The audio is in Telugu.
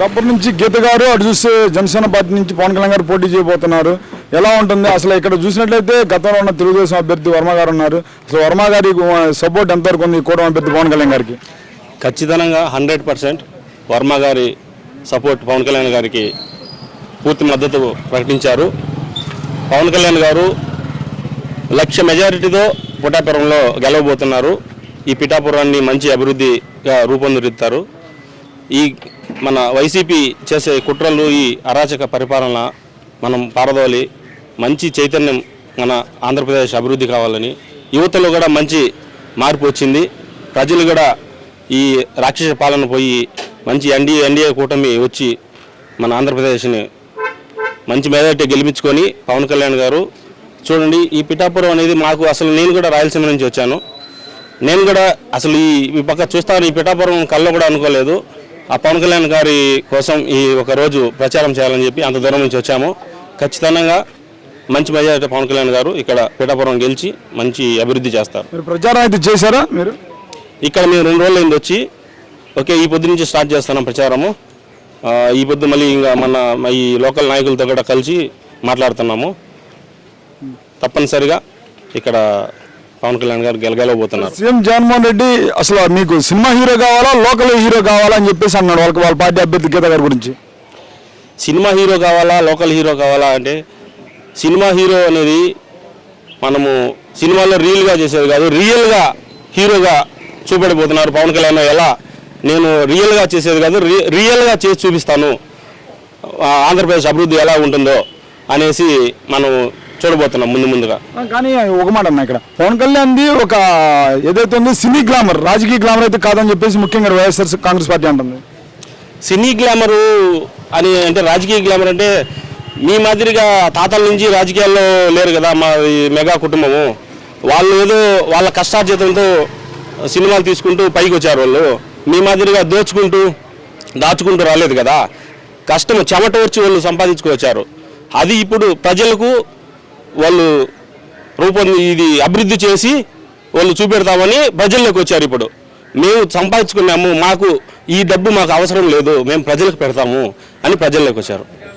డబ్బర్ నుంచి గీత గారు అటు చూస్తే జనసేన పార్టీ నుంచి పవన్ కళ్యాణ్ గారు పోటీ చేయబోతున్నారు. ఎలా ఉంటుంది? అసలు ఇక్కడ చూసినట్లయితే గతంలో ఉన్న తెలుగుదేశం అభ్యర్థి వర్మ గారు ఉన్నారు. అసలు వర్మ గారి సపోర్ట్ ఎంతవరకు ఉంది కూటమి అభ్యర్థి పవన్ కళ్యాణ్ గారికి? ఖచ్చితంగా హండ్రెడ్ పర్సెంట్ వర్మ గారి సపోర్ట్ పవన్ కళ్యాణ్ గారికి పూర్తి మద్దతు ప్రకటించారు. పవన్ కళ్యాణ్ గారు లక్ష మెజారిటీతో పిఠాపురంలో గెలవబోతున్నారు. ఈ పిఠాపురాన్ని మంచి అభివృద్ధిగా రూపొందిస్తారు. ఈ మన వైసీపీ చేసే కుట్రలు ఈ అరాచక పరిపాలన మనం పారదోలి మంచి చైతన్యం మన ఆంధ్రప్రదేశ్ అభివృద్ధి కావాలని యువతలో కూడా మంచి మార్పు వచ్చింది. ప్రజలు కూడా ఈ రాక్షస పాలన పోయి మంచి ఎన్డీఏ ఎన్డీఏ కూటమి వచ్చి మన ఆంధ్రప్రదేశ్ని మంచి మెజార్టీ గెలిపించుకొని పవన్ కళ్యాణ్ గారు చూడండి ఈ పిఠాపురం అనేది మాకు అసలు నేను కూడా రాయలసీమ నుంచి వచ్చాను. నేను కూడా అసలు ఈ ఈ పక్క చూస్తాను ఈ పిఠాపురం కల్లో కూడా అనుకోలేదు. ఆ పవన్ కళ్యాణ్ గారి కోసం ఈ ఒక రోజు ప్రచారం చేయాలని చెప్పి అంత దూరం నుంచి వచ్చాము. ఖచ్చితంగా మంచి మెజారిటీ పవన్ కళ్యాణ్ గారు ఇక్కడ పిఠాపురం గెలిచి మంచి అభివృద్ధి చేస్తారు. మీరు ప్రచారం అయితే చేశారా మీరు? ఇక్కడ మేము రెండు రోజులు అయింది వచ్చి ఓకే ఈ పొద్దు నుంచి స్టార్ట్ చేస్తున్నాం ప్రచారము. ఈ పొద్దు మళ్ళీ ఇంకా మన ఈ లోకల్ నాయకులతో కూడా కలిసి మాట్లాడుతున్నాము. తప్పనిసరిగా ఇక్కడ పవన్ కళ్యాణ్ గారు గెలగలబోతున్నారు సీఎం జగన్మోహన్ రెడ్డి అసలు మీకు సినిమా హీరో కావాలా లోకల్ హీరో కావాలా అని చెప్పేసి అన్నాడు వాళ్ళకి వాళ్ళ పార్టీ అభ్యర్థి గీత గారి గురించి. సినిమా హీరో కావాలా లోకల్ హీరో కావాలా అంటే సినిమా హీరో అనేది మనము సినిమాలో రియల్గా చేసేది కాదు రియల్గా హీరోగా చూపెడబోతున్నారు పవన్ కళ్యాణ్ ఎలా? నేను రియల్గా చేసేది కాదు రి- రియల్గా చేసి చూపిస్తాను. ఆంధ్రప్రదేశ్ అభివృద్ధి ఎలా ఉంటుందో అనేసి మనం చూడబోతున్నాం ముందు ముందుగా. కానీ ఒక మాట అన్న ఇక్కడ. పవన్ కళ్యాణ్ది ఒక ఏదైతే ఉందో సినీ గ్లామర్ రాజకీయ గ్లామర్ అయితే కాదని చెప్పేసి ముఖ్యంగా వైఎస్ఆర్ కాంగ్రెస్ పార్టీ అంటుంది. సినీ గ్లామరు అని అంటే రాజకీయ గ్లామర్ అంటే మీ మాదిరిగా తాతల నుంచి రాజకీయాల్లో లేరు కదా మా మెగా కుటుంబము. వాళ్ళు ఏదో వాళ్ళ కష్టార్జితంతో సినిమాలు తీసుకుంటూ పైకి వచ్చారు వాళ్ళు. మీ మాదిరిగా దోచుకుంటూ దాచుకుంటూ రాలేదు కదా. కష్టం చెమట వచ్చి వాళ్ళు సంపాదించుకొచ్చారు. అది ఇప్పుడు ప్రజలకు వాళ్ళు రూపొంది ఇది అభివృద్ధి చేసి వాళ్ళు చూపెడతామని ప్రజల్లోకి వచ్చారు ఇప్పుడు. మేము సంపాదించుకున్నాము మాకు ఈ డబ్బు మాకు అవసరం లేదు మేము ప్రజలకు పెడతాము అని ప్రజల్లోకి వచ్చారు.